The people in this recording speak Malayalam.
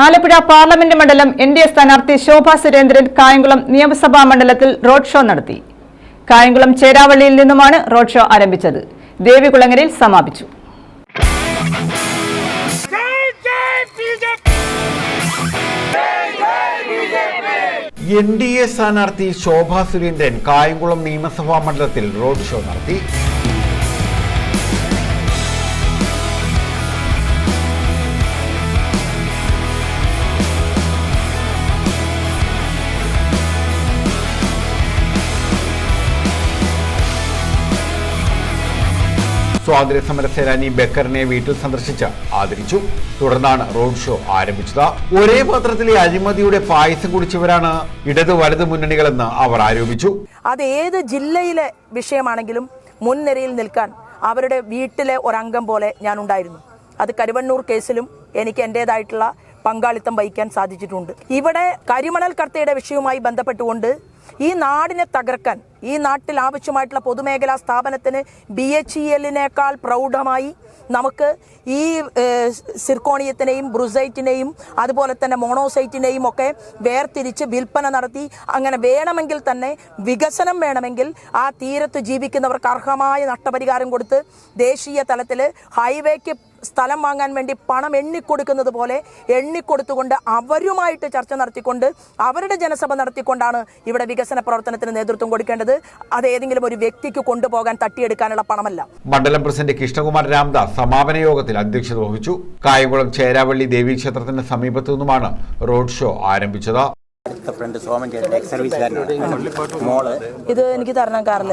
ആലപ്പുഴ പാർലമെന്റ് മണ്ഡലം എൻ ഡി എ സ്ഥാനാർത്ഥി ശോഭാ സുരേന്ദ്രൻ കായംകുളം നിയമസഭാ മണ്ഡലത്തിൽ റോഡ് ഷോ നടത്തി. കായംകുളം ചേരാവള്ളിയിൽ നിന്നുമാണ് റോഡ് ഷോ ആരംഭിച്ചത്. ദേവികുളങ്ങരയിൽ സമാപിച്ചു. എൻ ഡി എ സ്ഥാനാർത്ഥി ശോഭാ സുരേന്ദ്രൻ കായംകുളം നിയമസഭാ മണ്ഡലത്തിൽ റോഡ് ഷോ നടത്തി. സ്വാതന്ത്ര്യ സേനാനി ബക്കറിനെ വീട്ടിൽ സന്ദർശിച്ച് ആദരിച്ചു. തുടർന്നാണ് റോഡ് ഷോ ആരംഭിച്ചത്. ഒരേ പാത്രത്തിലെ അഴിമതിയുടെ പായസം കുടിച്ചവരാണ് ഇടത് വലത് മുന്നണികളെന്ന് അവർ ആരോപിച്ചു. അത് ഏത് ജില്ലയിലെ വിഷയമാണെങ്കിലും മുൻനിരയിൽ നിൽക്കാൻ അവരുടെ വീട്ടിലെ ഒരംഗം പോലെ ഞാൻ ഉണ്ടായിരുന്നു. അത് കരുവണ്ണൂർ കേസിലും എനിക്ക് എന്റെതായിട്ടുള്ള പങ്കാളിത്തം വഹിക്കാൻ സാധിച്ചിട്ടുണ്ട്. ഇവിടെ കരിമണൽ കർത്തയുടെ വിഷയവുമായി ബന്ധപ്പെട്ടുകൊണ്ട് ഈ നാടിനെ തകർക്കാൻ ഈ നാട്ടിൽ ആവശ്യമായിട്ടുള്ള പൊതുമേഖലാ സ്ഥാപനത്തിന് ബി എച്ച് ഇ എല്ലിനേക്കാൾ പ്രൗഢമായി നമുക്ക് ഈ സിർക്കോണിയത്തിനെയും ബ്രുസൈറ്റിനെയും അതുപോലെ തന്നെ മോണോസൈറ്റിനെയും ഒക്കെ വേർതിരിച്ച് വിൽപ്പന നടത്തി അങ്ങനെ വേണമെങ്കിൽ തന്നെ വികസനം വേണമെങ്കിൽ ആ തീരത്ത് ജീവിക്കുന്നവർക്ക് അർഹമായ നഷ്ടപരിഹാരം കൊടുത്ത് ദേശീയ തലത്തിൽ ഹൈവേക്ക് സ്ഥലം വാങ്ങാൻ വേണ്ടി പണം എണ്ണിക്കൊടുക്കുന്നത് പോലെ എണ്ണിക്കൊടുത്തുകൊണ്ട് അവരുമായിട്ട് ചർച്ച നടത്തിക്കൊണ്ട് അവരുടെ ജനസഭ നടത്തിക്കൊണ്ടാണ് ഇവിടെ വികസന പ്രവർത്തനത്തിന് നേതൃത്വം കൊടുക്കേണ്ടത്. അത് ഏതെങ്കിലും ഒരു വ്യക്തിക്ക് കൊണ്ടുപോകാൻ തട്ടിയെടുക്കാനുള്ള പണമല്ല. മണ്ഡലം പ്രസിഡന്റ് കൃഷ്ണകുമാർ രാംദാസ് സമാപന യോഗത്തിൽ അധ്യക്ഷത വഹിച്ചു. കായംകുളം ചേരാവള്ളി ദേവീക്ഷേത്രത്തിന് സമീപത്തു നിന്നുമാണ് റോഡ് ഷോ ആരംഭിച്ചത്. അടുത്ത ഫ്രണ്ട് സോമൻ ചേട്ടൻ എക്സ് സർവീസുകാരനാണ് മോൾ. ഇത് എനിക്ക് തരണം കാറിൽ.